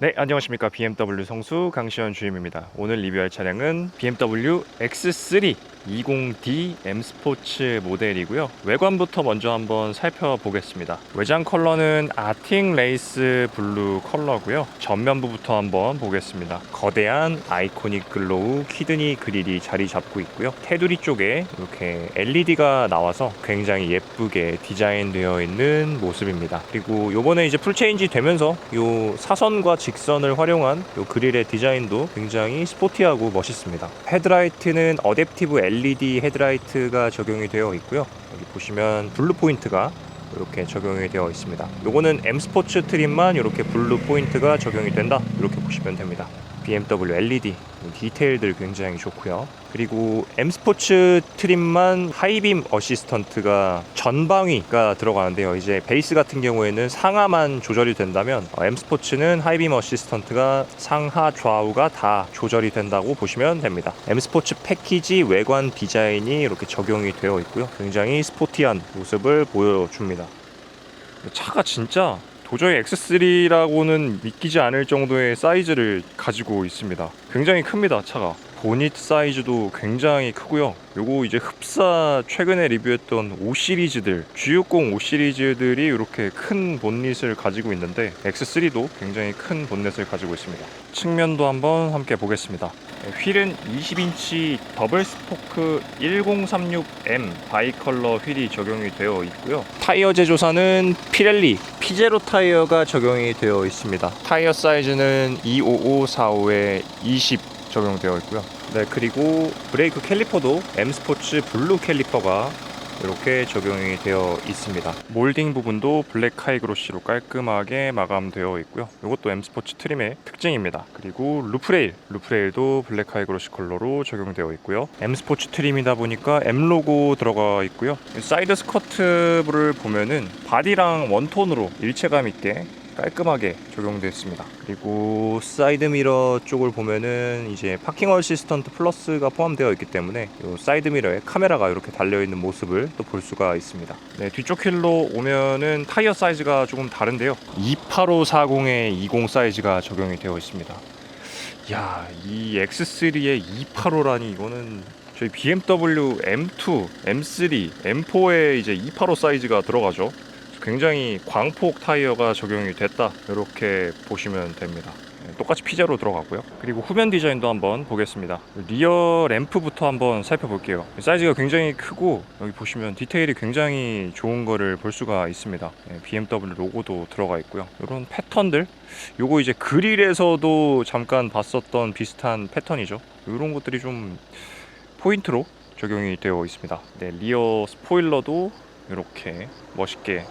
네, 안녕하십니까. BMW 성수 강시현 주임입니다. 오늘 리뷰할 차량은 BMW X3 20D M 스포츠 모델이고요. 외관부터 먼저 한번 살펴보겠습니다. 외장 컬러는 아팅 레이스 블루 컬러고요. 전면부부터 한번 보겠습니다. 거대한 아이코닉 글로우 키드니 그릴이 자리 잡고 있고요. 테두리 쪽에 이렇게 LED가 나와서 굉장히 예쁘게 디자인되어 있는 모습입니다. 그리고 요번에 이제 풀체인지 되면서 요 사선과 직선을 활용한 요 그릴의 디자인도 굉장히 스포티하고 멋있습니다. 헤드라이트는 어댑티브 LED 헤드라이트가 적용이 되어 있고요. 여기 보시면 블루 포인트가 이렇게 적용이 되어 있습니다. 요거는 M 스포츠 트림만 이렇게 블루 포인트가 적용이 된다. 이렇게 보시면 됩니다. BMW LED 디테일들 굉장히 좋고요. 그리고 M 스포츠 트림만 하이빔 어시스턴트가 전방위가 들어가는데요. 이제 베이스 같은 경우에는 상하만 조절이 된다면 어, M 스포츠는 하이빔 어시스턴트가 상하 좌우가 다 조절이 된다고 보시면 됩니다. M 스포츠 패키지 외관 디자인이 이렇게 적용이 되어 있고요. 굉장히 스포티한 모습을 보여줍니다. 차가 진짜 도저히 X3라고는 믿기지 않을 정도의 사이즈를 가지고 있습니다. 굉장히 큽니다, 차가. 보닛 사이즈도 굉장히 크고요. 요거 이제 흡사 최근에 리뷰했던 5 시리즈들, G60 5 시리즈들이 이렇게 큰 본닛을 가지고 있는데 X3도 굉장히 큰 본넷을 가지고 있습니다. 측면도 한번 함께 보겠습니다. 네, 휠은 20인치 더블 스포크 1036M 바이컬러 휠이 적용이 되어 있고요. 타이어 제조사는 피렐리 피제로 타이어가 적용이 되어 있습니다. 타이어 사이즈는 25545에 20 적용되어 있고요. 네, 그리고 브레이크 캘리퍼도 M 스포츠 블루 캘리퍼가 이렇게 적용이 되어 있습니다. 몰딩 부분도 블랙 하이그로시로 깔끔하게 마감되어 있고요. 이것도 M 스포츠 트림의 특징입니다. 그리고 루프레일, 루프레일도 블랙 하이그로시 컬러로 적용되어 있고요. M 스포츠 트림이다 보니까 M 로고 들어가 있고요. 사이드 스커트를 보면은 바디랑 원톤으로 일체감 있게 깔끔하게 적용됐습니다. 그리고 사이드 미러 쪽을 보면은 이제 파킹 어시스턴트 플러스가 포함되어 있기 때문에 이 사이드 미러에 카메라가 이렇게 달려 있는 모습을 또 볼 수가 있습니다. 네, 뒤쪽 휠로 오면은 타이어 사이즈가 조금 다른데요. 28540에 20 사이즈가 적용이 되어 있습니다. 야, 이 X3의 285라니 이거는 저희 BMW M2, M3, M4에 이제 285 사이즈가 들어가죠. 굉장히 광폭 타이어가 적용이 됐다. 이렇게 보시면 됩니다. 네, 똑같이 피자로 들어가고요. 그리고 후면 디자인도 한번 보겠습니다. 리어 램프부터 한번 살펴볼게요. 사이즈가 굉장히 크고 여기 보시면 디테일이 굉장히 좋은 거를 볼 수가 있습니다. 네, BMW 로고도 들어가 있고요. 이런 패턴들 요거 이제 그릴에서도 잠깐 봤었던 비슷한 패턴이죠. 이런 것들이 좀 포인트로 적용이 되어 있습니다. 네, 리어 스포일러도 이렇게 멋있게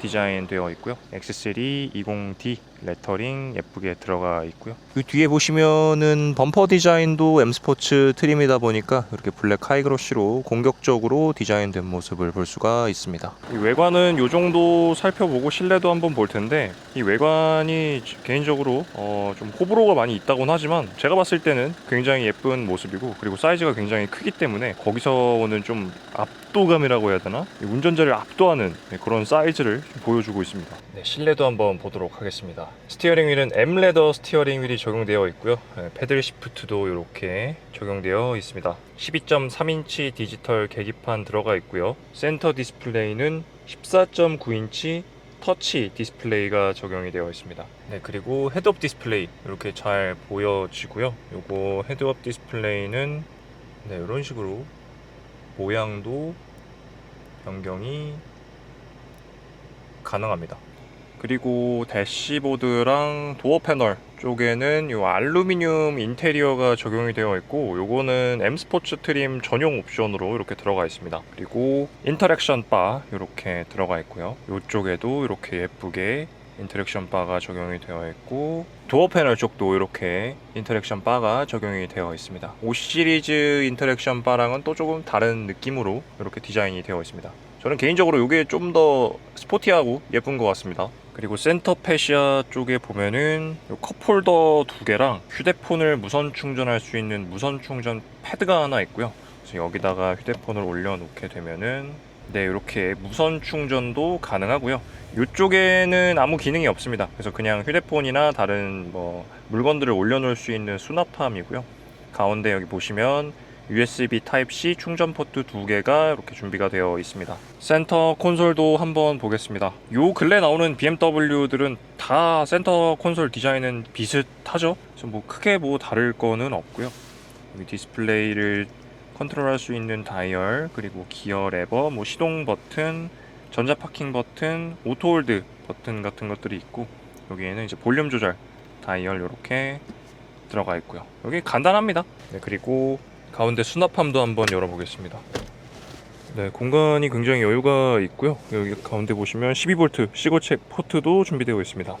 디자인 되어 있고요. X3 20D 레터링 예쁘게 들어가 있고요. 이 뒤에 보시면은 범퍼 디자인도 M 스포츠 트림이다 보니까 이렇게 블랙 하이그로시로 공격적으로 디자인된 모습을 볼 수가 있습니다. 이 외관은 이 정도 살펴보고 실내도 한번 볼 텐데 이 외관이 개인적으로 어, 좀 호불호가 많이 있다곤 하지만 제가 봤을 때는 굉장히 예쁜 모습이고 그리고 사이즈가 굉장히 크기 때문에 거기서 오는 좀 압도감이라고 해야 되나? 이 운전자를 압도하는 그런 사이즈를 보여주고 있습니다. 네, 실내도 한번 보도록 하겠습니다. 스티어링 휠은 M 레더 스티어링 휠이 적용되어 있고요. 네, 패들 시프트도 이렇게 적용되어 있습니다. 12.3인치 디지털 계기판 들어가 있고요. 센터 디스플레이는 14.9인치 터치 디스플레이가 적용이 되어 있습니다. 네, 그리고 헤드업 디스플레이 이렇게 잘 보여지고요. 요거 헤드업 디스플레이는 네, 이런 식으로 모양도 변경이 가능합니다. 그리고 대시보드랑 도어 패널 쪽에는 이 알루미늄 인테리어가 적용이 되어 있고 요거는 M 스포츠 트림 전용 옵션으로 이렇게 들어가 있습니다. 그리고 인터랙션 바 이렇게 들어가 있고요. 이쪽에도 이렇게 예쁘게 인터랙션 바가 적용이 되어 있고 도어 패널 쪽도 이렇게 인터랙션 바가 적용이 되어 있습니다. 5 시리즈 인터랙션 바랑은 또 조금 다른 느낌으로 이렇게 디자인이 되어 있습니다. 저는 개인적으로 이게 좀 더 스포티하고 예쁜 것 같습니다. 그리고 센터 패시아 쪽에 보면은 컵홀더 두 개랑 휴대폰을 무선 충전할 수 있는 무선 충전 패드가 하나 있고요. 그래서 여기다가 휴대폰을 올려놓게 되면은 네, 이렇게 무선 충전도 가능하고요. 이쪽에는 아무 기능이 없습니다. 그래서 그냥 휴대폰이나 다른 뭐 물건들을 올려놓을 수 있는 수납함이고요. 가운데 여기 보시면 USB Type-C 충전 포트 두 개가 이렇게 준비가 되어 있습니다. 센터 콘솔도 한번 보겠습니다. 요 근래 나오는 BMW들은 다 센터 콘솔 디자인은 비슷하죠. 그래서 뭐 크게 뭐 다를 거는 없고요. 여기 디스플레이를 컨트롤할 수 있는 다이얼 그리고 기어 레버, 뭐 시동 버튼, 전자 파킹 버튼, 오토 홀드 버튼 같은 것들이 있고 여기에는 이제 볼륨 조절 다이얼 이렇게 들어가 있고요. 여기 간단합니다. 네, 그리고 가운데 수납함도 한번 열어보겠습니다. 네, 공간이 굉장히 여유가 있고요. 여기 가운데 보시면 12V 시거책 포트도 준비되어 있습니다.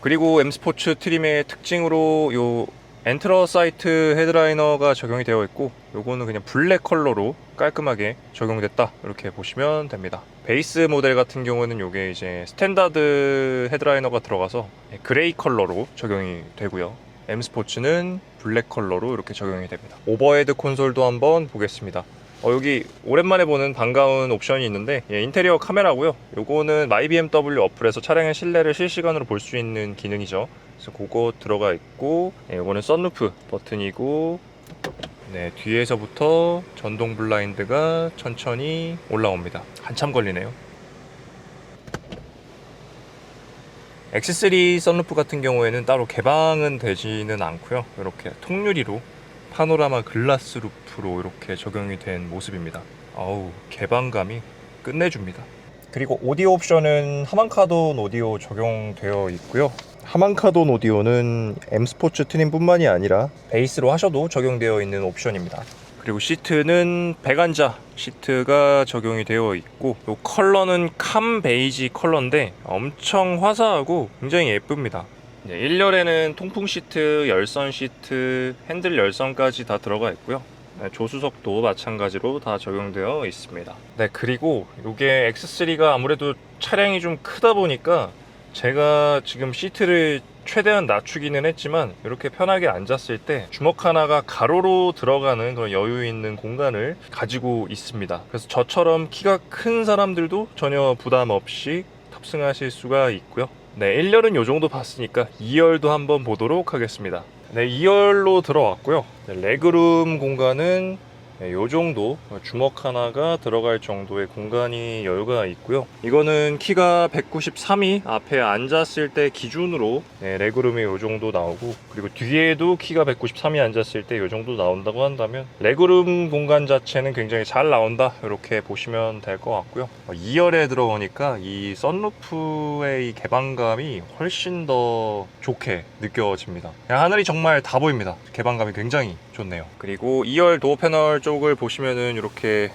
그리고 M 스포츠 트림의 특징으로 요 엔트러 사이트 헤드라이너가 적용이 되어 있고 요거는 그냥 블랙 컬러로 깔끔하게 적용됐다 이렇게 보시면 됩니다 베이스 모델 같은 경우는 요게 이제 스탠다드 헤드라이너가 들어가서 그레이 컬러로 적용이 되고요 M 스포츠는 블랙 컬러로 이렇게 적용이 됩니다. 오버헤드 콘솔도 한번 보겠습니다. 어, 여기 오랜만에 보는 반가운 옵션이 있는데 예, 인테리어 카메라고요. 요거는 마이 BMW 어플에서 차량의 실내를 실시간으로 볼 수 있는 기능이죠. 그래서 그거 들어가 있고 예, 이거는 썬루프 버튼이고 네 뒤에서부터 전동 블라인드가 천천히 올라옵니다. 한참 걸리네요 X3 썬루프 같은 경우에는 따로 개방은 되지는 않고요. 이렇게 통유리로 파노라마 글라스 루프로 이렇게 적용이 된 모습입니다. 아우 개방감이 끝내줍니다. 그리고 오디오 옵션은 하만카돈 오디오 적용되어 있고요. 하만카돈 오디오는 M 스포츠 트림뿐만이 아니라 베이스로 하셔도 적용되어 있는 옵션입니다. 그리고 시트는 배관자 시트가 적용이 되어 있고 이 컬러는 캄 베이지 컬러인데 엄청 화사하고 굉장히 예쁩니다. 네, 1열에는 통풍 시트, 열선 시트, 핸들 열선까지 다 들어가 있고요. 네, 조수석도 마찬가지로 다 적용되어 있습니다. 네, 그리고 이게 X3가 아무래도 차량이 좀 크다 보니까 제가 지금 시트를 최대한 낮추기는 했지만 이렇게 편하게 앉았을 때 주먹 하나가 가로로 들어가는 그런 여유 있는 공간을 가지고 있습니다. 그래서 저처럼 키가 큰 사람들도 전혀 부담 없이 탑승하실 수가 있고요. 네, 1열은 이 정도 봤으니까 2열도 한번 보도록 하겠습니다. 네, 2열로 들어왔고요. 네, 레그룸 공간은 네, 요 정도 주먹 하나가 들어갈 정도의 공간이 여유가 있고요. 이거는 키가 193이 앞에 앉았을 때 기준으로 네, 레그룸이 요 정도 나오고 그리고 뒤에도 키가 193이 앉았을 때요 정도 나온다고 한다면 레그룸 공간 자체는 굉장히 잘 나온다 이렇게 보시면 될 것 같고요. 2열에 들어오니까 이 썬루프의 이 개방감이 훨씬 더 좋게 느껴집니다. 하늘이 정말 다 보입니다. 개방감이 굉장히 좋네요. 그리고 2열 도어 패널 쪽을 보시면은 이렇게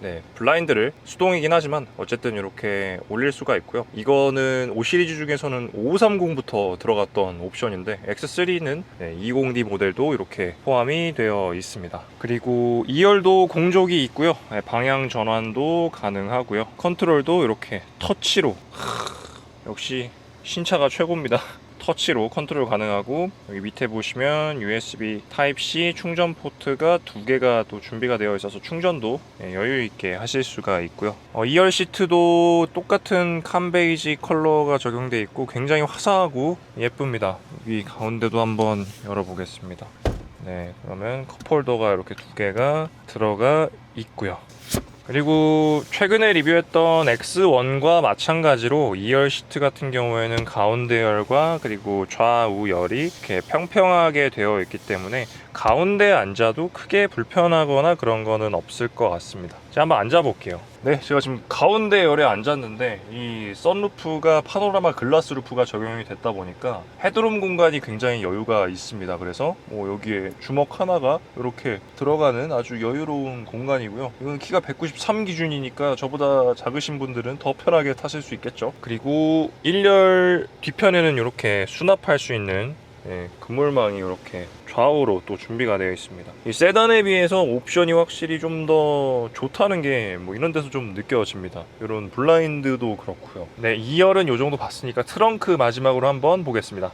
네, 블라인드를 수동이긴 하지만 어쨌든 이렇게 올릴 수가 있고요. 이거는 5 시리즈 중에서는 5530부터 들어갔던 옵션인데 X3는 네, 20D 모델도 이렇게 포함이 되어 있습니다. 그리고 2열도 공족이 있고요. 네, 방향 전환도 가능하고요. 컨트롤도 이렇게 터치로 하, 역시 신차가 최고입니다. 터치로 컨트롤 가능하고 여기 밑에 보시면 USB Type-C 충전 포트가 두 개가 또 준비가 되어 있어서 충전도 예, 여유 있게 하실 수가 있고요. 어, 2열 시트도 똑같은 캄베이지 컬러가 적용되어 있고 굉장히 화사하고 예쁩니다. 여기 가운데도 한번 열어보겠습니다. 네, 그러면 컵홀더가 이렇게 두 개가 들어가 있고요. 그리고 최근에 리뷰했던 X1과 마찬가지로 2열 시트 같은 경우에는 가운데 열과 그리고 좌우 열이 이렇게 평평하게 되어 있기 때문에 가운데에 앉아도 크게 불편하거나 그런 거는 없을 것 같습니다. 제가 한번 앉아 볼게요. 네, 제가 지금 가운데 열에 앉았는데 이 썬루프가 파노라마 글라스 루프가 적용이 됐다 보니까 헤드룸 공간이 굉장히 여유가 있습니다. 그래서 뭐 여기에 주먹 하나가 이렇게 들어가는 아주 여유로운 공간이고요. 이건 키가 193 기준이니까 저보다 작으신 분들은 더 편하게 타실 수 있겠죠. 그리고 1열 뒤편에는 이렇게 수납할 수 있는 예, 그물망이 이렇게 좌우로 또 준비가 되어 있습니다. 이 세단에 비해서 옵션이 확실히 좀 더 좋다는 게 뭐 이런 데서 좀 느껴집니다. 이런 블라인드도 그렇고요. 네, 2열은 이 정도 봤으니까 트렁크 마지막으로 한번 보겠습니다.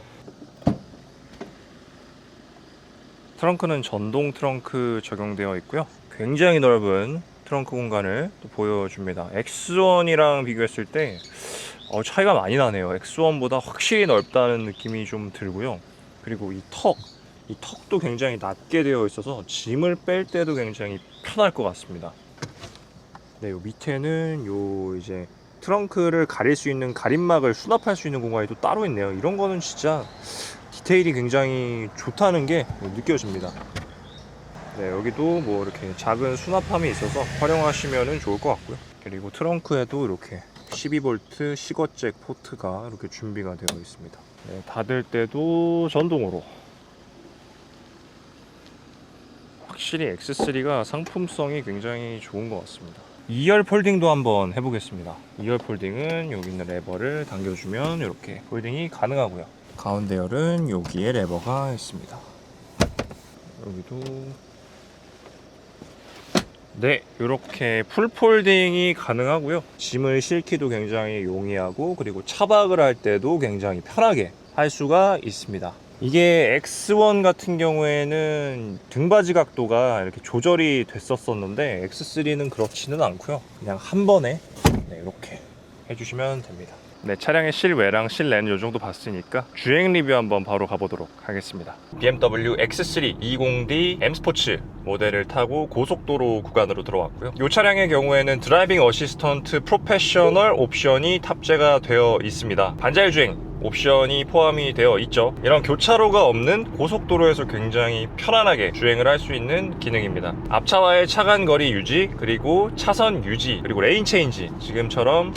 트렁크는 전동 트렁크 적용되어 있고요. 굉장히 넓은 트렁크 공간을 또 보여줍니다. X1이랑 비교했을 때 어, 차이가 많이 나네요. X1보다 확실히 넓다는 느낌이 좀 들고요. 그리고 이 턱, 이 턱도 굉장히 낮게 되어 있어서 짐을 뺄 때도 굉장히 편할 것 같습니다. 네, 요 밑에는 요 이제 트렁크를 가릴 수 있는 가림막을 수납할 수 있는 공간이 또 따로 있네요. 이런 거는 진짜 디테일이 굉장히 좋다는 게 느껴집니다. 네, 여기도 뭐 이렇게 작은 수납함이 있어서 활용하시면 좋을 것 같고요. 그리고 트렁크에도 이렇게 12V 시거잭 포트가 이렇게 준비가 되어 있습니다. 네, 닫을 때도 전동으로. 확실히 X3가 상품성이 굉장히 좋은 것 같습니다. 2열 폴딩도 한번 해보겠습니다. 2열 폴딩은 여기 있는 레버를 당겨주면 이렇게 폴딩이 가능하고요. 가운데 열은 여기에 레버가 있습니다. 여기도 네, 이렇게 풀 폴딩이 가능하고요. 짐을 싣기도 굉장히 용이하고 그리고 차박을 할 때도 굉장히 편하게 할 수가 있습니다. 이게 X1 같은 경우에는 등받이 각도가 이렇게 조절이 됐었었는데 X3는 그렇지는 않고요. 그냥 한 번에 네, 이렇게 해주시면 됩니다. 네, 차량의 실외랑 실내는 이 정도 봤으니까 주행 리뷰 한번 바로 가보도록 하겠습니다. BMW X3 20D M 스포츠 모델을 타고 고속도로 구간으로 들어왔고요. 이 차량의 경우에는 드라이빙 어시스턴트 프로페셔널 옵션이 탑재가 되어 있습니다. 반자율 주행 옵션이 포함이 되어 있죠. 이런 교차로가 없는 고속도로에서 굉장히 편안하게 주행을 할 수 있는 기능입니다. 앞차와의 차간 거리 유지, 그리고 차선 유지, 그리고 레인 체인지 지금처럼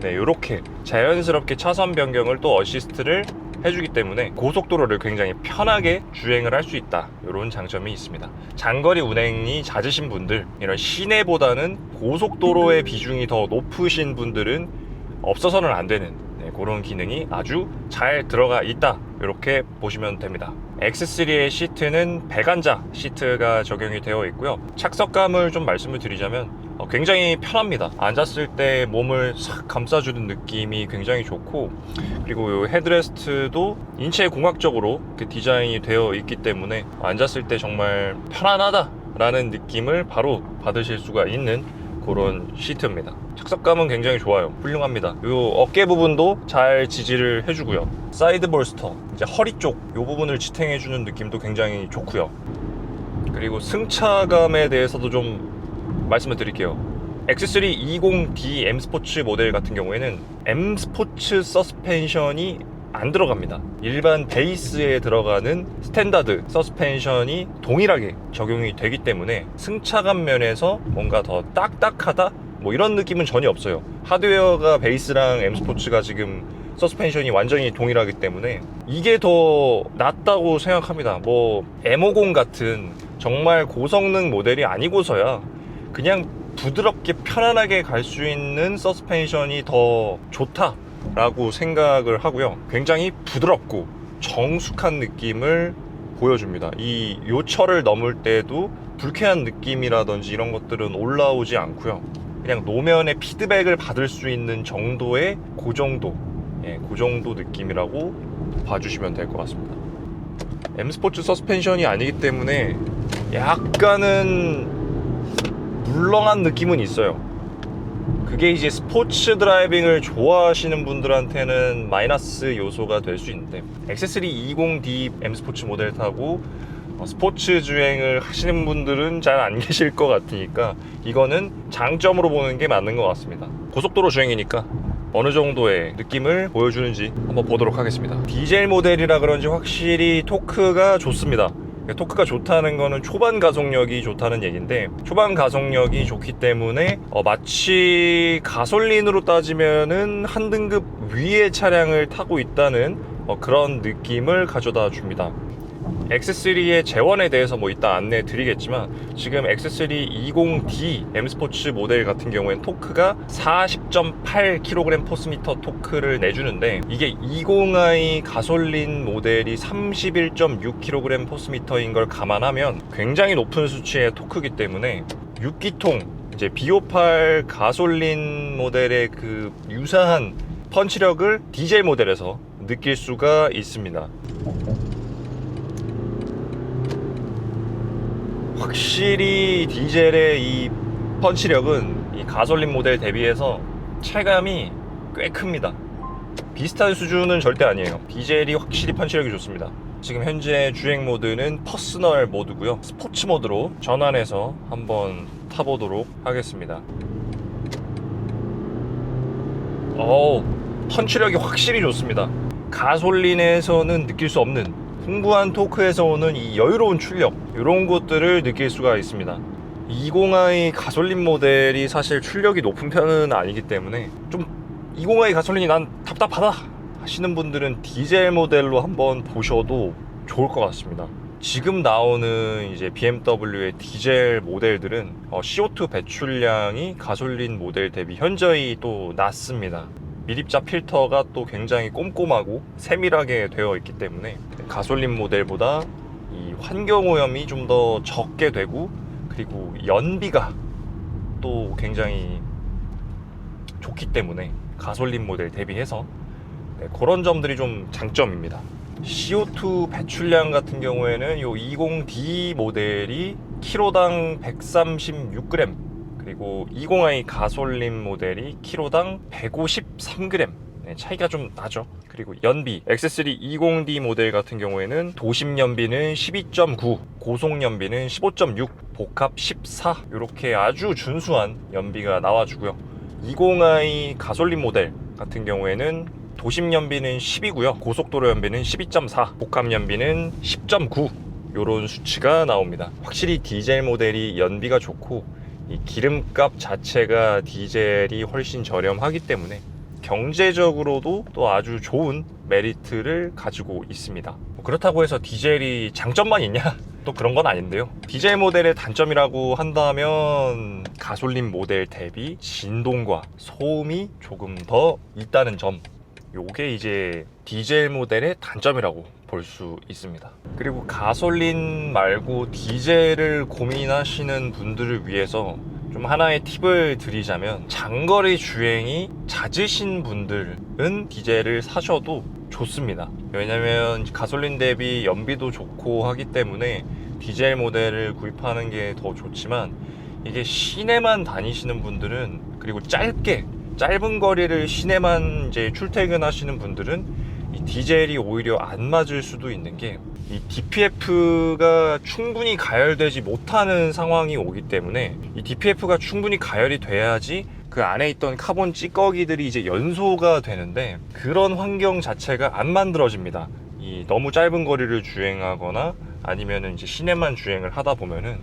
네, 이렇게 자연스럽게 차선 변경을 또 어시스트를 해주기 때문에 고속도로를 굉장히 편하게 주행을 할 수 있다 이런 장점이 있습니다 장거리 운행이 잦으신 분들 이런 시내보다는 고속도로의 비중이 더 높으신 분들은 없어서는 안 되는 네, 그런 기능이 아주 잘 들어가 있다 이렇게 보시면 됩니다 X3의 시트는 배관자 시트가 적용이 되어 있고요 착석감을 좀 말씀을 드리자면 어, 굉장히 편합니다. 앉았을 때 몸을 싹 감싸주는 느낌이 굉장히 좋고 그리고 이 헤드레스트도 인체 공학적으로 디자인이 되어 있기 때문에 앉았을 때 정말 편안하다 라는 느낌을 바로 받으실 수가 있는 그런 시트입니다. 착석감은 굉장히 좋아요. 훌륭합니다. 이 어깨 부분도 잘 지지를 해주고요. 사이드 볼스터, 이제 허리 쪽 이 부분을 지탱해주는 느낌도 굉장히 좋고요. 그리고 승차감에 대해서도 좀 말씀을 드릴게요. X3 20D M 스포츠 모델 같은 경우에는 M 스포츠 서스펜션이 안 들어갑니다. 일반 베이스에 들어가는 스탠다드 서스펜션이 동일하게 적용이 되기 때문에 승차감 면에서 뭔가 더 딱딱하다 뭐 이런 느낌은 전혀 없어요. 하드웨어가 베이스랑 M 스포츠가 지금 서스펜션이 완전히 동일하기 때문에 이게 더 낫다고 생각합니다. 뭐 M50 같은 정말 고성능 모델이 아니고서야 그냥 부드럽게 편안하게 갈 수 있는 서스펜션이 더 좋다 라고 생각을 하고요. 굉장히 부드럽고 정숙한 느낌을 보여줍니다. 이 요철을 넘을 때도 불쾌한 느낌이라든지 이런 것들은 올라오지 않고요. 그냥 노면의 피드백을 받을 수 있는 정도의 그 정도, 예, 그 정도 느낌이라고 봐주시면 될 것 같습니다. M 스포츠 서스펜션이 아니기 때문에 약간은 물렁한 느낌은 있어요. 그게 이제 스포츠 드라이빙을 좋아하시는 분들한테는 마이너스 요소가 될 수 있는데 X3 20D M 스포츠 모델 타고 어, 스포츠 주행을 하시는 분들은 잘 안 계실 것 같으니까 이거는 장점으로 보는 게 맞는 것 같습니다. 고속도로 주행이니까 어느 정도의 느낌을 보여주는지 한번 보도록 하겠습니다. 디젤 모델이라 그런지 확실히 토크가 좋습니다. 토크가 좋다는 거는 초반 가속력이 좋다는 얘기인데 초반 가속력이 좋기 때문에 어, 마치 가솔린으로 따지면은 한 등급 위의 차량을 타고 있다는 어, 그런 느낌을 가져다 줍니다. X3의 재원에 대해서 뭐 이따 안내 드리겠지만 지금 X3 20D M 스포츠 모델 같은 경우에는 토크가 40.8kg 포스미터 토크를 내주는데 이게 20i 가솔린 모델이 31.6kg 포스미터인 걸 감안하면 굉장히 높은 수치의 토크이기 때문에 6기통 이제 B58 가솔린 모델의 그 유사한 펀치력을 디젤 모델에서 느낄 수가 있습니다. 확실히 디젤의 이 펀치력은 이 가솔린 모델 대비해서 체감이 꽤 큽니다. 비슷한 수준은 절대 아니에요. 디젤이 확실히 펀치력이 좋습니다. 지금 현재 주행 모드는 퍼스널 모드고요. 스포츠 모드로 전환해서 한번 타보도록 하겠습니다. 어우, 펀치력이 확실히 좋습니다. 가솔린에서는 느낄 수 없는 풍부한 토크에서 오는 이 여유로운 출력 이런 것들을 느낄 수가 있습니다. 20i 가솔린 모델이 사실 출력이 높은 편은 아니기 때문에 좀 20i 가솔린이 난 답답하다 하시는 분들은 디젤 모델로 한번 보셔도 좋을 것 같습니다. 지금 나오는 이제 BMW의 디젤 모델들은 어, CO2 배출량이 가솔린 모델 대비 현저히 또 낮습니다. 미립자 필터가 또 굉장히 꼼꼼하고 세밀하게 되어 있기 때문에 가솔린 모델보다 이 환경 오염이 좀 더 적게 되고 그리고 연비가 또 굉장히 좋기 때문에 가솔린 모델 대비해서 네, 그런 점들이 좀 장점입니다. CO2 배출량 같은 경우에는 요 20D 모델이 키로당 136g 그리고 20i 가솔린 모델이 키로당 153g 네, 차이가 좀 나죠. 그리고 연비 X3 20D 모델 같은 경우에는 도심 연비는 12.9, 고속 연비는 15.6, 복합 14 이렇게 아주 준수한 연비가 나와주고요. 20i 가솔린 모델 같은 경우에는 도심 연비는 10이고요. 고속도로 연비는 12.4, 복합 연비는 10.9 이런 수치가 나옵니다. 확실히 디젤 모델이 연비가 좋고 이 기름값 자체가 디젤이 훨씬 저렴하기 때문에 경제적으로도 또 아주 좋은 메리트를 가지고 있습니다. 뭐 그렇다고 해서 디젤이 장점만 있냐? 또 그런 건 아닌데요. 디젤 모델의 단점이라고 한다면 가솔린 모델 대비 진동과 소음이 조금 더 있다는 점. 요게 이제 디젤 모델의 단점이라고 볼 수 있습니다. 그리고 가솔린 말고 디젤을 고민하시는 분들을 위해서 좀 하나의 팁을 드리자면 장거리 주행이 잦으신 분들은 디젤을 사셔도 좋습니다. 왜냐면 가솔린 대비 연비도 좋고 하기 때문에 디젤 모델을 구입하는 게 더 좋지만 이게 시내만 다니시는 분들은 그리고 짧게 짧은 거리를 시내만 이제 출퇴근하시는 분들은 이 디젤이 오히려 안 맞을 수도 있는 게 이 DPF가 충분히 가열되지 못하는 상황이 오기 때문에 이 DPF가 충분히 가열이 돼야지 그 안에 있던 카본 찌꺼기들이 이제 연소가 되는데 그런 환경 자체가 안 만들어집니다. 이 너무 짧은 거리를 주행하거나 아니면은 이제 시내만 주행을 하다 보면은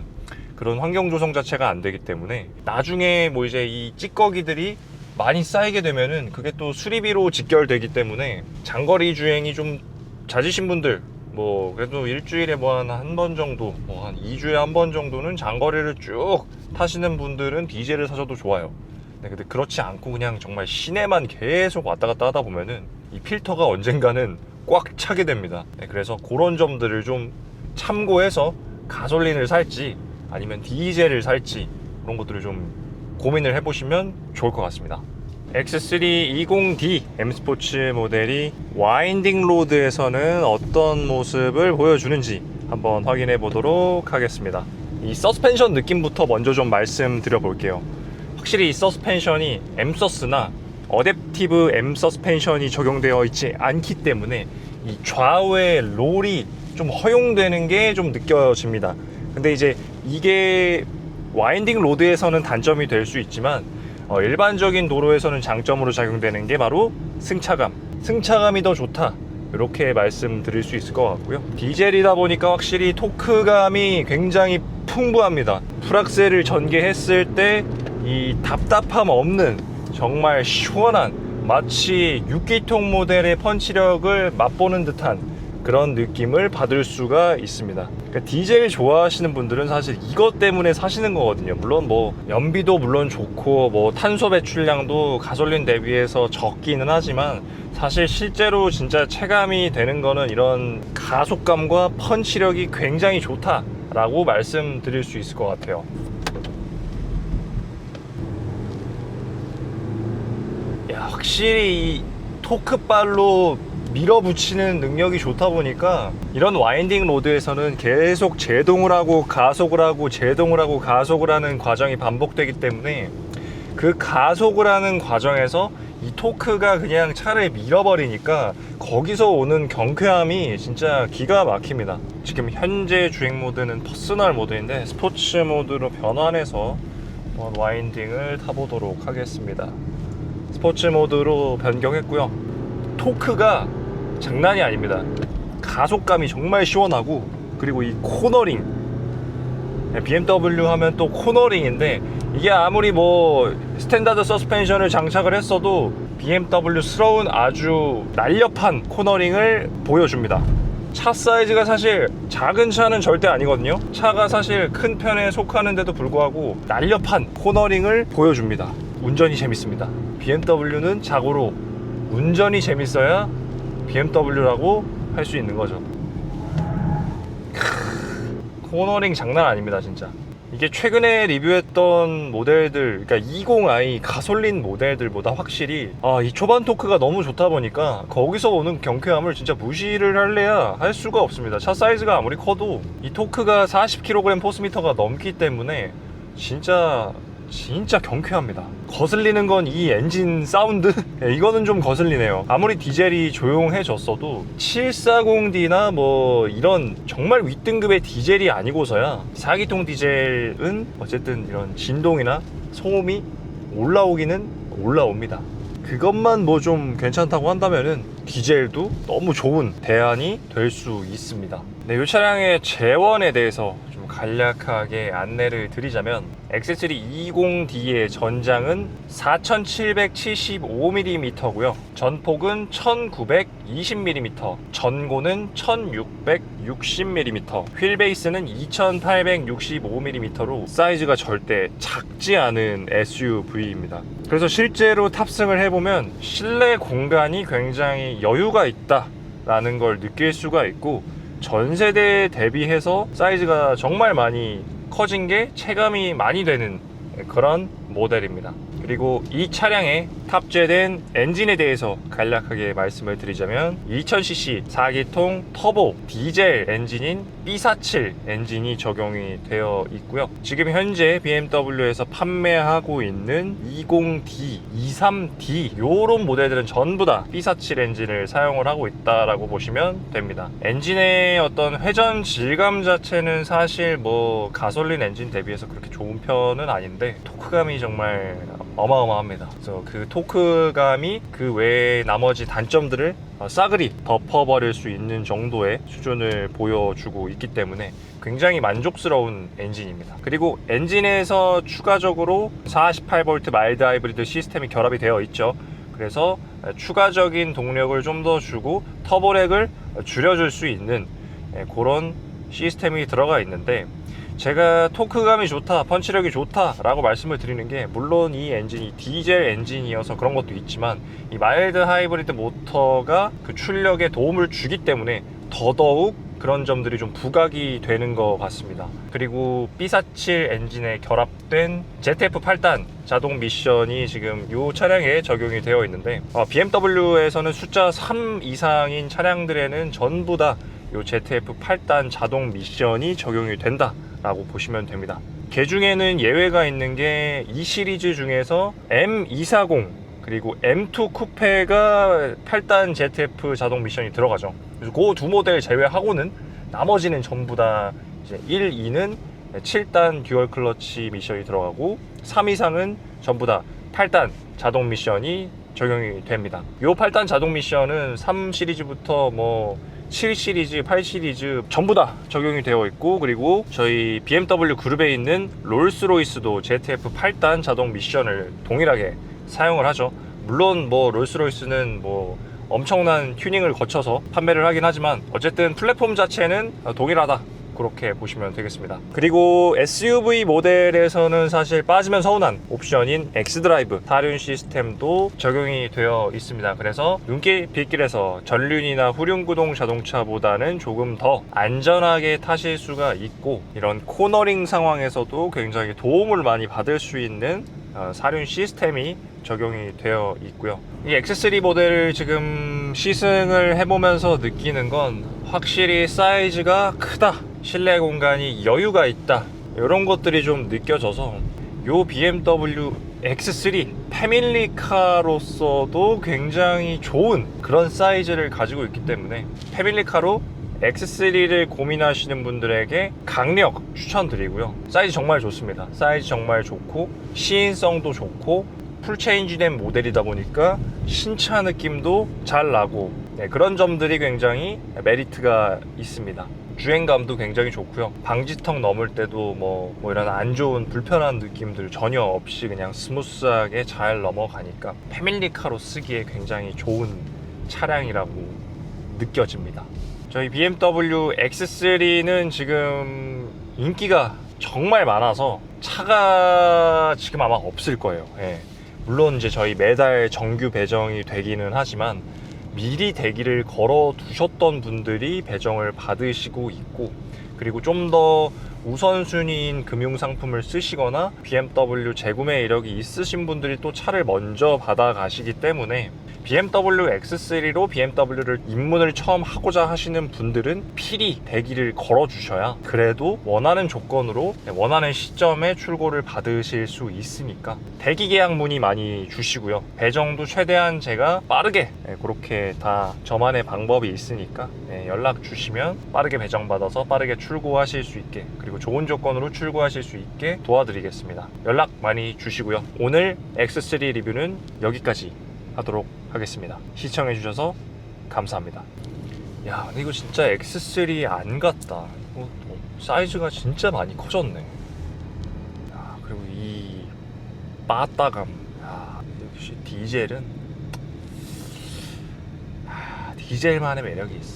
그런 환경 조성 자체가 안 되기 때문에 나중에 뭐 이제 이 찌꺼기들이 많이 쌓이게 되면은 그게 또 수리비로 직결되기 때문에 장거리 주행이 좀 잦으신 분들 뭐 그래도 일주일에 뭐 한 한 번 정도 뭐 한 2주에 한 번 정도는 장거리를 쭉 타시는 분들은 디젤을 사셔도 좋아요. 네, 근데 그렇지 않고 그냥 정말 시내만 계속 왔다 갔다 하다 보면은 이 필터가 언젠가는 꽉 차게 됩니다. 네, 그래서 그런 점들을 좀 참고해서 가솔린을 살지 아니면 디젤을 살지 그런 것들을 좀 고민을 해보시면 좋을 것 같습니다. X3 20D M 스포츠 모델이 와인딩 로드에서는 어떤 모습을 보여주는지 한번 확인해 보도록 하겠습니다. 이 서스펜션 느낌부터 먼저 좀 말씀드려 볼게요. 확실히 이 서스펜션이 엠서스나 어댑티브 M 서스펜션이 적용되어 있지 않기 때문에 이 좌우의 롤이 좀 허용되는 게 좀 느껴집니다. 근데 이제 이게 와인딩 로드에서는 단점이 될 수 있지만 어, 일반적인 도로에서는 장점으로 작용되는 게 바로 승차감. 승차감이 더 좋다. 이렇게 말씀드릴 수 있을 것 같고요. 디젤이다 보니까 확실히 토크감이 굉장히 풍부합니다. 풀악셀을 전개했을 때 이 답답함 없는 정말 시원한 마치 6기통 모델의 펀치력을 맛보는 듯한 그런 느낌을 받을 수가 있습니다. 그러니까 디젤 좋아하시는 분들은 사실 이것 때문에 사시는 거거든요. 물론 뭐 연비도 물론 좋고 뭐 탄소 배출량도 가솔린 대비해서 적기는 하지만 사실 실제로 진짜 체감이 되는 거는 이런 가속감과 펀치력이 굉장히 좋다라고 말씀드릴 수 있을 것 같아요. 야, 확실히 이 토크발로 밀어붙이는 능력이 좋다 보니까 이런 와인딩 로드에서는 계속 제동을 하고 가속을 하고 제동을 하고 가속을 하는 과정이 반복되기 때문에 그 가속을 하는 과정에서 이 토크가 그냥 차를 밀어버리니까 거기서 오는 경쾌함이 진짜 기가 막힙니다. 지금 현재 주행 모드는 퍼스널 모드인데 스포츠 모드로 변환해서 와인딩을 타보도록 하겠습니다. 스포츠 모드로 변경했고요. 토크가 장난이 아닙니다. 가속감이 정말 시원하고 그리고 이 코너링 네, BMW 하면 또 코너링인데 이게 아무리 뭐 스탠다드 서스펜션을 장착을 했어도 BMW스러운 아주 날렵한 코너링을 보여줍니다. 차 사이즈가 사실 작은 차는 절대 아니거든요. 차가 사실 큰 편에 속하는데도 불구하고 날렵한 코너링을 보여줍니다. 운전이 재밌습니다. BMW는 자고로 운전이 재밌어야 BMW라고 할 수 있는 거죠. 코너링 장난 아닙니다, 진짜. 이게 최근에 리뷰했던 모델들, 그러니까 20i 가솔린 모델들보다 확실히 아, 이 초반 토크가 너무 좋다 보니까 거기서 오는 경쾌함을 진짜 무시를 할래야 할 수가 없습니다. 차 사이즈가 아무리 커도 이 토크가 40kg 포스미터가 넘기 때문에 진짜 진짜 경쾌합니다. 거슬리는 건 이 엔진 사운드? 네, 이거는 좀 거슬리네요. 아무리 디젤이 조용해졌어도 740D나 뭐 이런 정말 윗등급의 디젤이 아니고서야 4기통 디젤은 어쨌든 이런 진동이나 소음이 올라오기는 올라옵니다. 그것만 뭐 좀 괜찮다고 한다면은 디젤도 너무 좋은 대안이 될 수 있습니다. 네, 이 차량의 재원에 대해서 좀 간략하게 안내를 드리자면 X3 20D의 전장은 4775mm고요. 전폭은 1920mm, 전고는 1660mm, 휠베이스는 2865mm로 사이즈가 절대 작지 않은 SUV입니다. 그래서 실제로 탑승을 해보면 실내 공간이 굉장히 여유가 있다 라는 걸 느낄 수가 있고 전 세대에 대비해서 사이즈가 정말 많이 커진 게 체감이 많이 되는 그런 모델입니다. 그리고 이 차량에 탑재된 엔진에 대해서 간략하게 말씀을 드리자면 2000cc 4기통 터보 디젤 엔진인 B47 엔진이 적용이 되어 있고요. 지금 현재 BMW에서 판매하고 있는 20D, 23D 요런 모델들은 전부 다 B47 엔진을 사용을 하고 있다라고 보시면 됩니다. 엔진의 어떤 회전 질감 자체는 사실 뭐 가솔린 엔진 대비해서 그렇게 좋은 편은 아닌데 토크감이 정말 어마어마합니다. 그래서 그 토크감이 그 외의 나머지 단점들을 어, 싸그리 덮어버릴 수 있는 정도의 수준을 보여주고 있기 때문에 굉장히 만족스러운 엔진입니다. 그리고 엔진에서 추가적으로 48V 마일드 하이브리드 시스템이 결합이 되어 있죠. 그래서 추가적인 동력을 좀 더 주고 터보렉을 줄여줄 수 있는 예, 그런 시스템이 들어가 있는데 제가 토크감이 좋다, 펀치력이 좋다라고 말씀을 드리는 게 물론 이 엔진이 디젤 엔진이어서 그런 것도 있지만 이 마일드 하이브리드 모터가 그 출력에 도움을 주기 때문에 더더욱 그런 점들이 좀 부각이 되는 것 같습니다. 그리고 B47 엔진에 결합된 ZF 8단 자동 미션이 지금 이 차량에 적용이 되어 있는데 어, BMW에서는 숫자 3 이상인 차량들에는 전부 다 이 ZF 8단 자동 미션이 적용이 된다라고 보시면 됩니다. 개 중에는 예외가 있는 게 이 시리즈 중에서 M240 그리고 M2 쿠페가 8단 ZF 자동 미션이 들어가죠. 그래서 그 두 모델 제외하고는 나머지는 전부 다 이제 1, 2는 7단 듀얼 클러치 미션이 들어가고 3 이상은 전부 다 8단 자동 미션이 적용이 됩니다. 이 8단 자동 미션은 3 시리즈부터 뭐 7 시리즈, 8 시리즈 전부 다 적용이 되어 있고 그리고 저희 BMW 그룹에 있는 롤스로이스도 ZF 8단 자동 미션을 동일하게 사용을 하죠. 물론 뭐 롤스로이스는 뭐 엄청난 튜닝을 거쳐서 판매를 하긴 하지만 어쨌든 플랫폼 자체는 동일하다. 그렇게 보시면 되겠습니다. 그리고 SUV 모델에서는 사실 빠지면 서운한 옵션인 X드라이브 타륜 시스템도 적용이 되어 있습니다. 그래서 눈길 빗길에서 전륜이나 후륜구동 자동차보다는 조금 더 안전하게 타실 수가 있고 이런 코너링 상황에서도 굉장히 도움을 많이 받을 수 있는 어, 사륜 시스템이 적용이 되어 있고요. 이 X3 모델을 지금 시승을 해보면서 느끼는 건 확실히 사이즈가 크다. 실내 공간이 여유가 있다. 이런 것들이 좀 느껴져서 요 BMW X3 패밀리카로서도 굉장히 좋은 그런 사이즈를 가지고 있기 때문에 패밀리카로 X3를 고민하시는 분들에게 강력 추천드리고요. 사이즈 정말 좋습니다. 사이즈 정말 좋고 시인성도 좋고 풀 체인지된 모델이다 보니까 신차 느낌도 잘 나고 네, 그런 점들이 굉장히 메리트가 있습니다. 주행감도 굉장히 좋고요. 방지턱 넘을 때도 뭐, 뭐 이런 안 좋은 불편한 느낌들 전혀 없이 그냥 스무스하게 잘 넘어가니까 패밀리카로 쓰기에 굉장히 좋은 차량이라고 느껴집니다. 저희 BMW X3는 지금 인기가 정말 많아서 차가 지금 아마 없을 거예요. 예. 물론 이제 저희 매달 정규 배정이 되기는 하지만 미리 대기를 걸어 두셨던 분들이 배정을 받으시고 있고 그리고 좀 더 우선순위인 금융상품을 쓰시거나 BMW 재구매 이력이 있으신 분들이 또 차를 먼저 받아 가시기 때문에 BMW X3로 BMW를 입문을 처음 하고자 하시는 분들은 필히 대기를 걸어 주셔야 그래도 원하는 조건으로 원하는 시점에 출고를 받으실 수 있으니까 대기 계약 문의 많이 주시고요. 배정도 최대한 제가 빠르게 네, 그렇게 다 저만의 방법이 있으니까 네, 연락 주시면 빠르게 배정 받아서 빠르게 출고하실 수 있게 그리고 좋은 조건으로 출고하실 수 있게 도와드리겠습니다. 연락 많이 주시고요. 오늘 X3 리뷰는 여기까지 하도록 하겠습니다. 시청해주셔서 감사합니다. 야, 이거 진짜 X3 안 같다. 이거 뭐 사이즈가 진짜 많이 커졌네. 야, 그리고 이 빠따감. 야, 역시 디젤은 아, 디젤만의 매력이 있어.